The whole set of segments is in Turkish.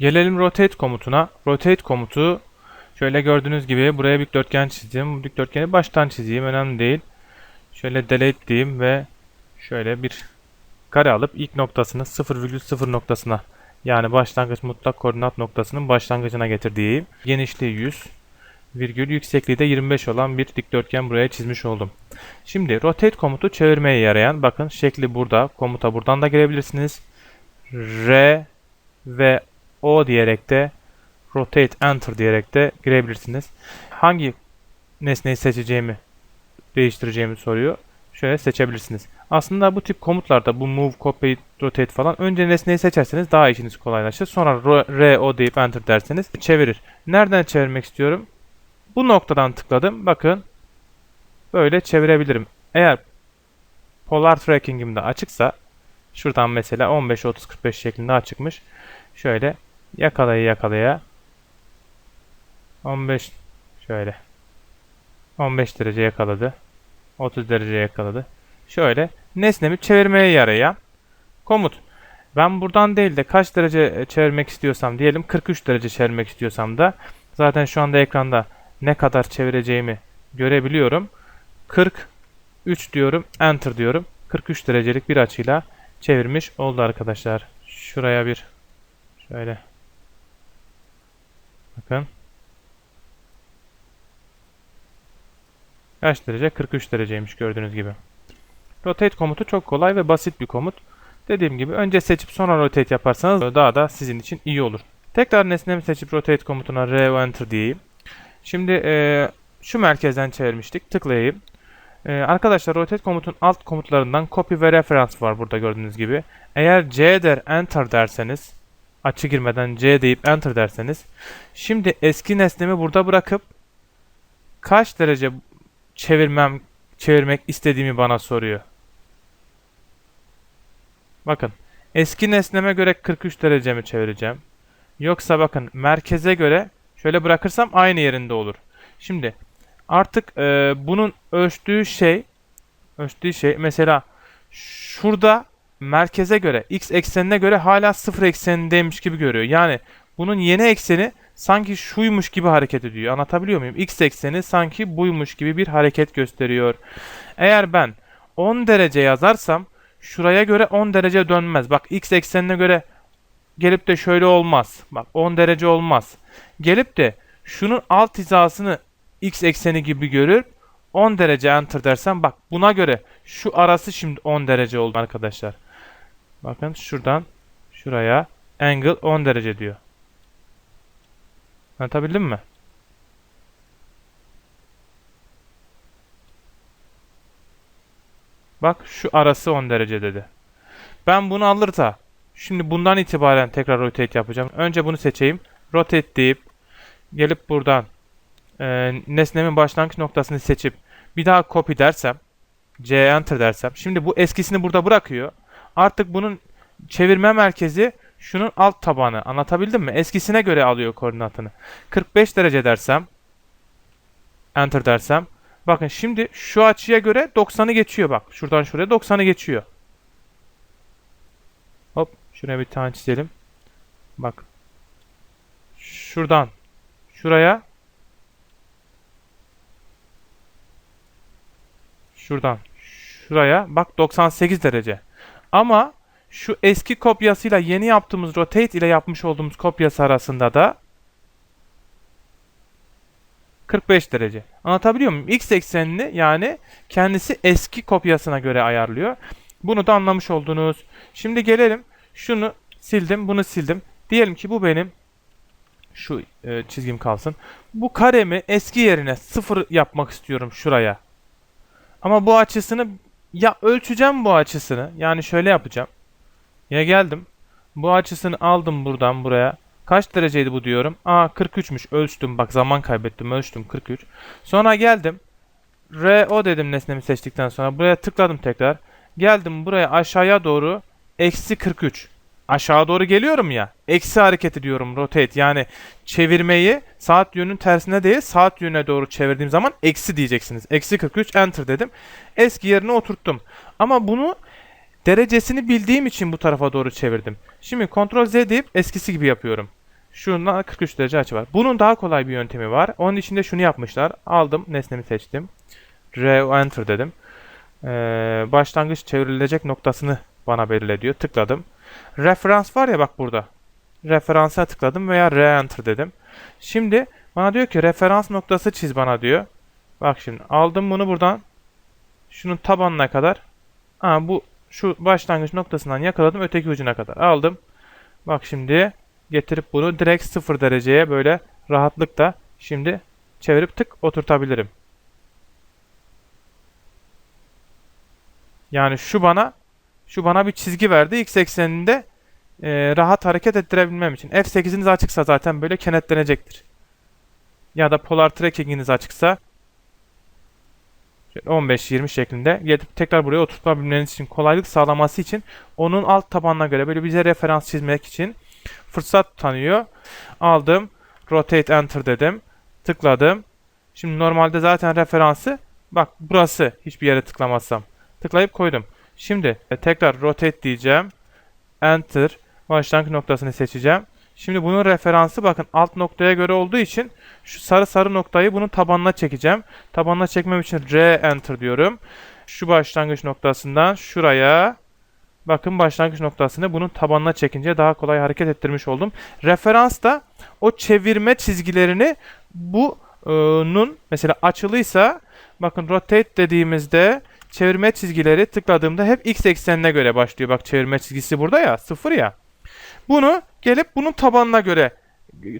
Gelelim rotate komutuna. Rotate komutu şöyle gördüğünüz gibi buraya bir dikdörtgen çizdim. Bu dikdörtgeni baştan çizeyim önemli değil. Şöyle delete diyeyim ve şöyle bir kare alıp ilk noktasını 0,0 noktasına yani başlangıç mutlak koordinat noktasının başlangıcına getir diyeyim. Genişliği 100 virgül yüksekliği de 25 olan bir dikdörtgen buraya çizmiş oldum. Şimdi rotate komutu çevirmeye yarayan bakın şekli burada komuta buradan da girebilirsiniz. R ve O diyerek de rotate enter diyerek de girebilirsiniz. Hangi nesneyi seçeceğimi değiştireceğimi soruyor. Şöyle seçebilirsiniz. Aslında bu tip komutlarda bu move, copy, rotate falan önce nesneyi seçerseniz daha işiniz kolaylaşır. Sonra R, O deyip enter derseniz çevirir. Nereden çevirmek istiyorum? Bu noktadan tıkladım. Bakın böyle çevirebilirim. Eğer polar tracking'im de açıksa şuradan mesela 15 30 45 şeklinde açıkmış. Şöyle yakalaya yakalaya 15 şöyle 15 derece yakaladı. 30 derece yakaladı. Şöyle nesnemi çevirmeye yarayan komut. Ben buradan değil de kaç derece çevirmek istiyorsam diyelim 43 derece çevirmek istiyorsam da zaten şu anda ekranda ne kadar çevireceğimi görebiliyorum. 43 diyorum, enter diyorum. 43 derecelik bir açıyla çevirmiş oldu arkadaşlar. Şuraya bir şöyle bakın. Kaç derece? 43 dereceymiş gördüğünüz gibi. Rotate komutu çok kolay ve basit bir komut. Dediğim gibi önce seçip sonra rotate yaparsanız daha da sizin için iyi olur. Tekrar nesnemi seçip rotate komutuna R enter diyeyim. Şimdi e, şu merkezden çevirmiştik. Tıklayayım. E, arkadaşlar rotate komutun alt komutlarından copy ve reference var burada gördüğünüz gibi. Eğer C der enter derseniz açı girmeden C deyip enter derseniz şimdi eski nesnemi burada bırakıp kaç derece çevirmem çevirmek istediğimi bana soruyor. Bakın eski nesneme göre 43 derece mi çevireceğim? Yoksa bakın merkeze göre şöyle bırakırsam aynı yerinde olur. Şimdi artık e, bunun ölçtüğü şey ölçtüğü şey mesela şurada merkeze göre x eksenine göre hala 0 eksenindeymiş gibi görüyor. Yani bunun yeni ekseni sanki şuymuş gibi hareket ediyor. Anlatabiliyor muyum? X ekseni sanki buymuş gibi bir hareket gösteriyor. Eğer ben 10 derece yazarsam şuraya göre 10 derece dönmez. Bak x eksenine göre gelip de şöyle olmaz. Bak 10 derece olmaz. Gelip de şunun alt hizasını x ekseni gibi görür. 10 derece enter dersem bak buna göre şu arası şimdi 10 derece oldu arkadaşlar. Bakın şuradan şuraya angle 10 derece diyor. Anlatabildim mi? Bak şu arası 10 derece dedi. Ben bunu alır da şimdi bundan itibaren tekrar rotate yapacağım. Önce bunu seçeyim. Rotate deyip gelip buradan e, nesnemin başlangıç noktasını seçip bir daha copy dersem C enter dersem şimdi bu eskisini burada bırakıyor. Artık bunun çevirme merkezi şunun alt tabanı. Anlatabildim mi? Eskisine göre alıyor koordinatını. 45 derece dersem enter dersem bakın şimdi şu açıya göre 90'ı geçiyor bak. Şuradan şuraya 90'ı geçiyor. Hop şuraya bir tane çizelim. Bak. Şuradan şuraya şuradan şuraya bak 98 derece. Ama şu eski kopyasıyla yeni yaptığımız rotate ile yapmış olduğumuz kopyası arasında da 45 derece. Anlatabiliyor muyum? X eksenini yani kendisi eski kopyasına göre ayarlıyor. Bunu da anlamış oldunuz. Şimdi gelelim. Şunu sildim, bunu sildim. Diyelim ki bu benim şu e, çizgim kalsın. Bu karemi eski yerine sıfır yapmak istiyorum şuraya. Ama bu açısını ya ölçeceğim bu açısını. Yani şöyle yapacağım. Ya geldim. Bu açısını aldım buradan buraya. Kaç dereceydi bu diyorum. Aa 43'müş. Ölçtüm. Bak zaman kaybettim. Ölçtüm 43. Sonra geldim. RO dedim nesnemi seçtikten sonra. Buraya tıkladım tekrar. Geldim buraya aşağıya doğru. Eksi 43. Aşağı doğru geliyorum ya. Eksi hareket ediyorum. Rotate. Yani çevirmeyi saat yönünün tersine değil saat yönüne doğru çevirdiğim zaman eksi diyeceksiniz. Eksi 43 enter dedim. Eski yerine oturttum. Ama bunu derecesini bildiğim için bu tarafa doğru çevirdim. Şimdi Ctrl Z deyip eskisi gibi yapıyorum. Şundan 43 derece açı var. Bunun daha kolay bir yöntemi var. Onun içinde şunu yapmışlar. Aldım nesnemi seçtim. R enter dedim. Ee, başlangıç çevrilecek noktasını bana belirle diyor. Tıkladım. Referans var ya bak burada. Referansa tıkladım veya R enter dedim. Şimdi bana diyor ki referans noktası çiz bana diyor. Bak şimdi aldım bunu buradan. Şunun tabanına kadar. Ha, bu şu başlangıç noktasından yakaladım öteki ucuna kadar aldım. Bak şimdi getirip bunu direkt 0 dereceye böyle rahatlıkla şimdi çevirip tık oturtabilirim. Yani şu bana şu bana bir çizgi verdi. X ekseninde e, rahat hareket ettirebilmem için. F8'iniz açıksa zaten böyle kenetlenecektir. Ya da polar tracking'iniz açıksa 15-20 şeklinde gelip tekrar buraya oturtabilmeniz için kolaylık sağlaması için onun alt tabanına göre böyle bize referans çizmek için fırsat tanıyor. Aldım. Rotate Enter dedim. Tıkladım. Şimdi normalde zaten referansı bak burası hiçbir yere tıklamazsam. Tıklayıp koydum. Şimdi e, tekrar rotate diyeceğim. Enter. Başlangıç noktasını seçeceğim. Şimdi bunun referansı bakın alt noktaya göre olduğu için şu sarı sarı noktayı bunun tabanına çekeceğim. Tabanına çekmem için R enter diyorum. Şu başlangıç noktasından şuraya bakın başlangıç noktasını bunun tabanına çekince daha kolay hareket ettirmiş oldum. Referans da o çevirme çizgilerini bunun mesela açılıysa bakın rotate dediğimizde çevirme çizgileri tıkladığımda hep x eksenine göre başlıyor. Bak çevirme çizgisi burada ya sıfır ya. Bunu gelip bunun tabanına göre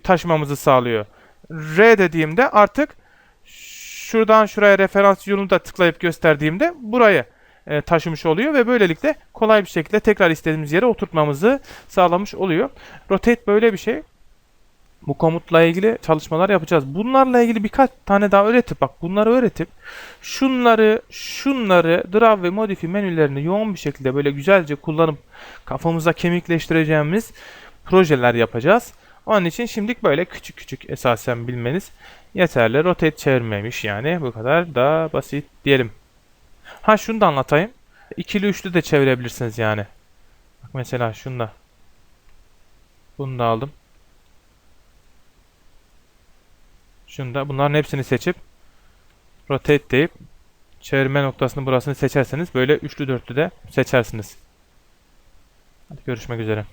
taşımamızı sağlıyor. R dediğimde artık şuradan şuraya referans yolunu da tıklayıp gösterdiğimde burayı e, taşımış oluyor ve böylelikle kolay bir şekilde tekrar istediğimiz yere oturtmamızı sağlamış oluyor. Rotate böyle bir şey. Bu komutla ilgili çalışmalar yapacağız. Bunlarla ilgili birkaç tane daha öğretip bak bunları öğretip şunları şunları draw ve modify menülerini yoğun bir şekilde böyle güzelce kullanıp kafamıza kemikleştireceğimiz projeler yapacağız. Onun için şimdilik böyle küçük küçük esasen bilmeniz yeterli. Rotate çevirmemiş yani bu kadar da basit diyelim. Ha şunu da anlatayım. İkili üçlü de çevirebilirsiniz yani. Bak mesela şunu da. Bunu da aldım. Şunu da bunların hepsini seçip rotate deyip çevirme noktasını burasını seçerseniz böyle üçlü dörtlü de seçersiniz. Hadi görüşmek üzere.